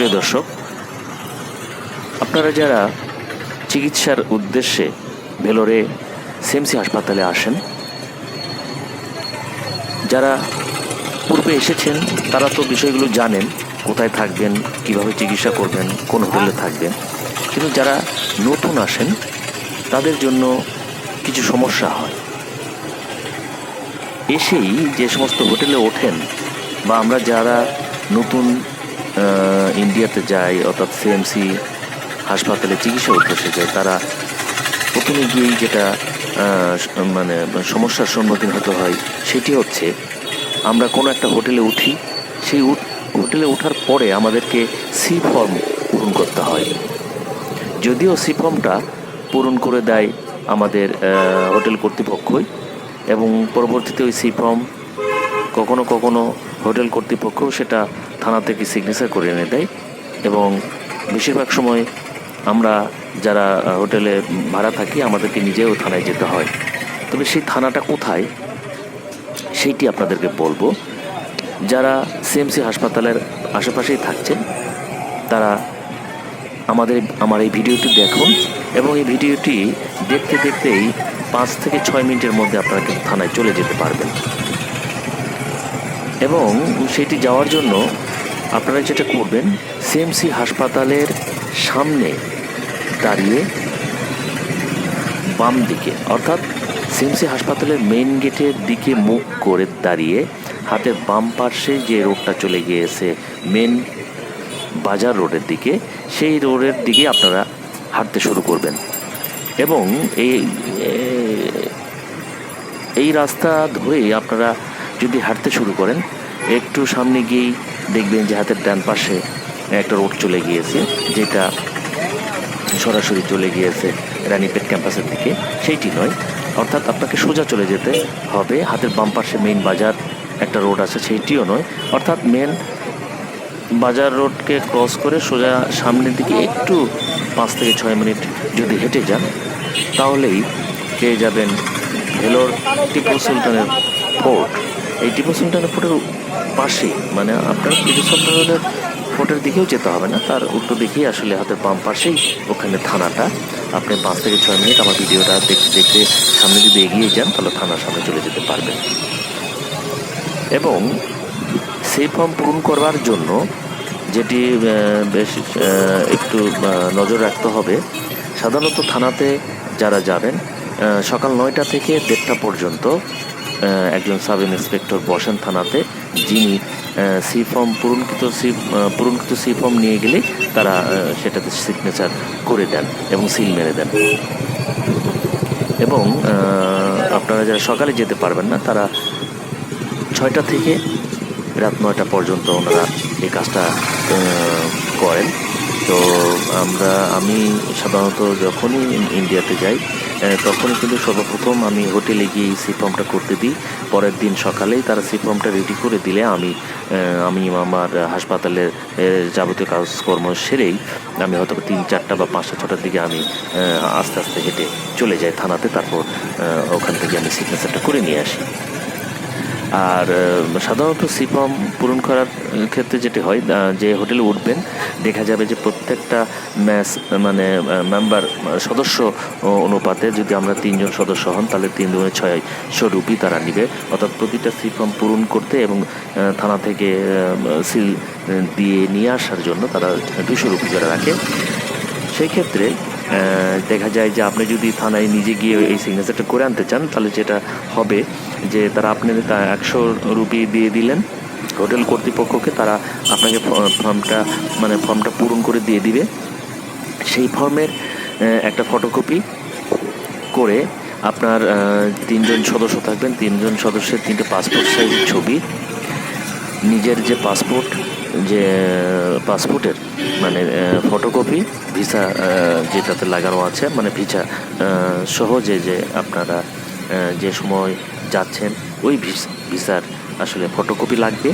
প্রিয় দর্শক, আপনারা যারা চিকিৎসার উদ্দেশ্যে ভেলোরে সিএমসি হাসপাতালে আসেন, যারা পূর্বে এসেছেন, তারা তো বিষয়গুলো জানেন, কোথায় থাকবেন, কীভাবে চিকিৎসা করবেন, কোন হোটেলে থাকবেন। কিন্তু যারা নতুন আসেন, তাদের জন্য কিছু সমস্যা হয়। এসেই যে সমস্ত হোটেলে ওঠেন, বা আমরা যারা নতুন ইন্ডিয়াতে যাই অর্থাৎ সিএমসি হাসপাতালে চিকিৎসা উদ্দেশ্যে যায়, তারা প্রথমে গিয়েই যেটা মানে সমস্যার সম্মুখীন হতে হয় সেটি হচ্ছে আমরা কোনো একটা হোটেলে উঠি, সেই হোটেলে ওঠার পরে আমাদেরকে সি ফর্ম পূরণ করতে হয়। যদিও সি ফর্মটা পূরণ করে দেয় আমাদের হোটেল কর্তৃপক্ষই এবং পরবর্তীতে ওই সি ফর্ম কখনো কখনো হোটেল কর্তৃপক্ষও সেটা থানা থেকে সিগনেচার করে এনে দেয়। এবং বেশিরভাগ সময় আমরা যারা হোটেলে ভাড়া থাকি, আমাদেরকে নিজেও থানায় যেতে হয়। তবে সেই থানাটা কোথায়, সেইটি আপনাদেরকে বলব। যারা সিএমসি হাসপাতালের আশেপাশেই থাকছেন, তারা আমাদের, আমার এই ভিডিওটি দেখুন এবং এই ভিডিওটি দেখতে দেখতেই পাঁচ থেকে ছয় মিনিটের মধ্যে আপনারা কিন্তু থানায় চলে যেতে পারবেন। এবং সেটি যাওয়ার জন্য আপনারা যেটা করবেন, সিএমসি হাসপাতালের সামনে দাঁড়িয়ে বাম দিকে, অর্থাৎ সিএমসি হাসপাতালের মেন গেটের দিকে মুখ করে দাঁড়িয়ে হাতের বাম পার্শ্বে যে রোডটা চলে গিয়েছে মেন বাজার রোডের দিকে, সেই রোডের দিকে আপনারা হাঁটতে শুরু করবেন। এবং এই এই রাস্তা ধরেই আপনারা যদি হাঁটতে শুরু করেন একটু সামনে গিয়েই দেখবেন যে হাতের ডান পাশে একটা রোড চলে গিয়েছে, যেটা সরাসরি চলে গিয়েছে রানীপেট ক্যাম্পাসের দিকে। সেইটি নয়, অর্থাৎ আপনাকে সোজা চলে যেতে হবে। হাতের বাম পাশে মেইন বাজার একটা রোড আছে, সেইটিও নয়। অর্থাৎ মেন বাজার রোডকে ক্রস করে সোজা সামনের দিকে একটু পাঁচ থেকে ছয় মিনিট যদি হেঁটে যান, তাহলেই পেয়ে যাবেন ভেলোর টিপু সুলতানের ফোর্ট। এই টিপু সুলতানের ফোর্টের পাশেই। মানে আপনার টিপু সুলতানের ফোর্টের দিকেও যেতে হবে না। তার উল্টো দিকেই আসলে হাতের বাম পাশেই ওখানে থানাটা। আপনি পাঁচ থেকে ছয় মিনিট আমার ভিডিওটা দেখতে দেখতে সামনে যদি এগিয়ে যান, তাহলে থানার সামনে চলে যেতে পারবেন। এবং সেই ফর্ম পূরণ করবার জন্য যেটি বেশ একটু নজর রাখতে হবে, সাধারণত থানাতে যারা যাবেন সকাল নয়টা থেকে দেড়টা পর্যন্ত একজন সাব ইন্সপেক্টর বসেন থানাতে, যিনি সি ফর্ম পূরণকৃত সি পূরণকৃত সি ফর্ম নিয়ে গেলে তারা সেটাতে সিগনেচার করে দেন এবং সিল মেরে দেন। এবং আপনারা যারা সকালে যেতে পারবেন না, তারা ছয়টা থেকে রাত নয়টা পর্যন্ত ওনারা এই কাজটা করেন। তো আমরা, আমি সাধারণত যখনই ইন্ডিয়াতে যাই আহ, তখনই কিন্তু সর্বপ্রথম আমি হোটেলে গিয়ে সি ফর্মটা করতে দিই। পরের দিন সকালেই তারা সি ফর্মটা রেডি করে দিলে আমি আমি আমার হাসপাতালের যাবতীয় কাজকর্ম সেরেই আমি হয়তো তিন চারটা বা পাঁচটা ছটার দিকে আমি আস্তে আস্তে হেঁটে চলে যাই থানাতে। তারপর ওখান থেকে আমি সিগনেচারটা করে নিয়ে আসি। আর সাধারণত সিফর্ম পূরণ করার ক্ষেত্রে যেটি হয় যে হোটেলে উঠবেন, দেখা যাবে যে প্রত্যেকটা ম্যাচ মানে মেম্বার সদস্য অনুপাতে যদি আমরা তিনজন সদস্য হন, তাহলে তিন দুগুণে ছয়শো রুপি তারা নিবে। অর্থাৎ প্রতিটা সিফর্ম পূরণ করতে এবং থানা থেকে সিল দিয়ে নিয়ে আসার জন্য তারা দুশো রুপি করে রাখে। সেই ক্ষেত্রে দেখা যায় যে আপনি যদি থানায় নিজে গিয়ে এই সিগনেচারটা করে আনতে চান, তাহলে যেটা হবে যে তারা আপনি একশো রুপি দিয়ে দিলেন। হোটেল কর্তৃপক্ষকে তারা আপনাকে ফর্মটা মানে ফর্মটা পূরণ করে দিয়ে দিবে। সেই ফর্মের একটা ফটোকপি করে আপনার তিনজন সদস্য থাকবেন। তিনজন সদস্যের তিনটে পাসপোর্ট সাইজের ছবি। নিজের যে পাসপোর্ট যে পাসপোর্টের মানে ফটোকপি ভিসা যেটাতে লাগানো আছে মানে ভিসা সহজে যে আপনারা যে সময় যাচ্ছেন, ওই ভিস- ভিসার আসলে ফটোকপি লাগবে।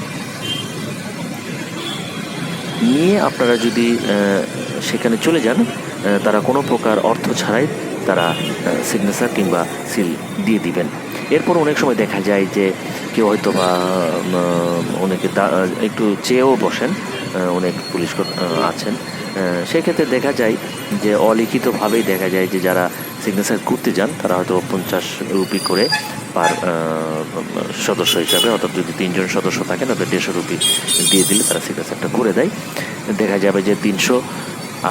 নিয়ে আপনারা যদি সেখানে চলে যান তারা কোনো প্রকার অর্থ ছাড়াই তারা সিগনেচার কিংবা সিল দিয়ে দিবেন। এরপর অনেক সময় দেখা যায় যে কেউ হয়তো বা অনেকে একটু চেয়েও বসেন অনেক পুলিশ আছেন। সেক্ষেত্রে দেখা যায় যে অলিখিতভাবেই দেখা যায় যে যারা সিগনেচার করতে যান, তারা হয়তো পঞ্চাশ রুপি করে পার সদস্য হিসাবে, অর্থাৎ যদি তিনজন সদস্য থাকেন, তাদের দেড়শো রুপি দিয়ে দিলে তারা সিগনেচারটা করে দেয়। দেখা যাবে যে তিনশো,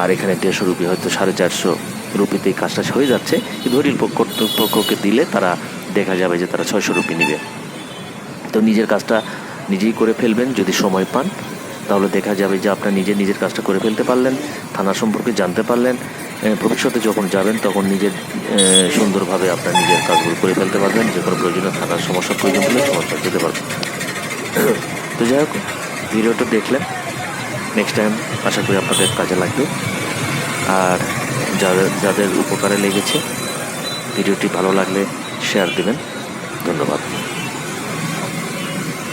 আর এখানে দেড়শো রুপি হয়তো সাড়ে চারশো রুপিতে এই কাজটা হয়ে যাচ্ছে হোটেল কর্তৃপক্ষকে দিলে তারা দেখা যাবে যে তারা ছয়শো রুপি নেবে। তো নিজের কাজটা নিজেই করে ফেলবেন, যদি সময় পান, তাহলে দেখা যাবে যে আপনার নিজে নিজের কাজটা করে ফেলতে পারলেন, থানা সম্পর্কে জানতে পারলেন ভবিষ্যতে যখন যাবেন তখন নিজের সুন্দরভাবে আপনার নিজের কাজগুলো করে ফেলতে পারবেন, যে কোনো প্রয়োজনীয় থানার সমস্যা প্রয়োজন হলে সমস্যা যেতে পারবেন। তো যাই হোক, ভিডিওটা দেখলেন নেক্সট টাইম আশা করি আপনাদের কাজে লাগবে। আর যাদের যাদের উপকারে লেগেছে। ভিডিওটি ভালো লাগলে শেয়ার দেবেন। ধন্যবাদ।